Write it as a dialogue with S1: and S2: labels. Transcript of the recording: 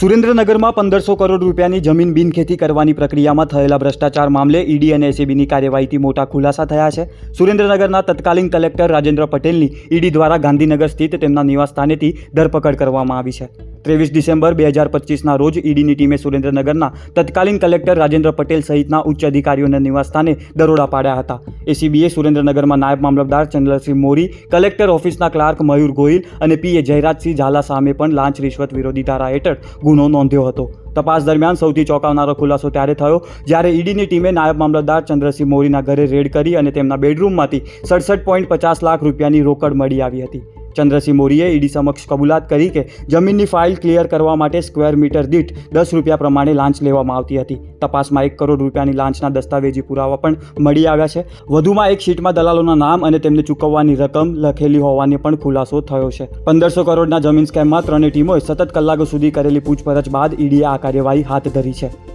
S1: સુરેન્દ્રનગરમાં પંદરસો કરોડ રૂપિયાની જમીન બિનખેતી કરવાની પ્રક્રિયામાં થયેલા ભ્રષ્ટાચાર મામલે ઈડી અને એસીબીની કાર્યવાહીથી મોટા ખુલાસા થયા છે. સુરેન્દ્રનગરના તત્કાલીન કલેક્ટર રાજેન્દ્ર પટેલની ઈડી દ્વારા ગાંધીનગર સ્થિત તેમના નિવાસસ્થાનેથી ધરપકડ કરવામાં આવી છે. ત્રેવીસ ડિસેમ્બર બે હજાર પચીસના રોજ ઈડીની ટીમે સુરેન્દ્રનગરના તત્કાલીન કલેક્ટર રાજેન્દ્ર પટેલ સહિતના ઉચ્ચ અધિકારીઓના નિવાસસ્થાને દરોડા પાડ્યા હતા. એસીબીએ સુરેન્દ્રનગરમાં નાયબ મામલતદાર ચંદ્રસિંહ મોરી, કલેક્ટર ઓફિસના ક્લાર્ક મયુર ગોહિલ અને પીએ જયરાજસિંહ ઝાલા સામે પણ લાંચ રિશ્વત વિરોધી ધારા હેઠળ ગુનો નોંધ્યો હતો. તપાસ દરમિયાન સૌથી ચોંકાવનારો ખુલાસો ત્યારે થયો જ્યારે ઈડીની ટીમે નાયબ મામલતદાર ચંદ્રસિંહ મોરીના ઘરે રેડ કરી અને તેમના બેડરૂમમાંથી સડસઠ પોઈન્ટ પચાસ લાખ રૂપિયાની રોકડ મળી આવી હતી. ચંદ્રસિંહ મોરીએ ઈડી સમક્ષ કબૂલાત કરી કે જમીનની ફાઇલ ક્લિયર કરવા માટે સ્ક્વેર મીટર દીઠ દસ રૂપિયા પ્રમાણે લાંચ લેવામાં આવતી હતી. તપાસમાં એક કરોડ રૂપિયાની લાંચના દસ્તાવેજી પુરાવા પણ મળી આવ્યા છે. વધુમાં એક શીટમાં દલાલોના નામ અને તેમને ચૂકવવાની રકમ લખેલી હોવાની પણ ખુલાસો થયો છે. પંદરસો કરોડના જમીન સ્કેમમાં ત્રણેય ટીમોએ સતત કલાકો સુધી કરેલી પૂછપરછ બાદ ઈડીએ આ કાર્યવાહી હાથ ધરી છે.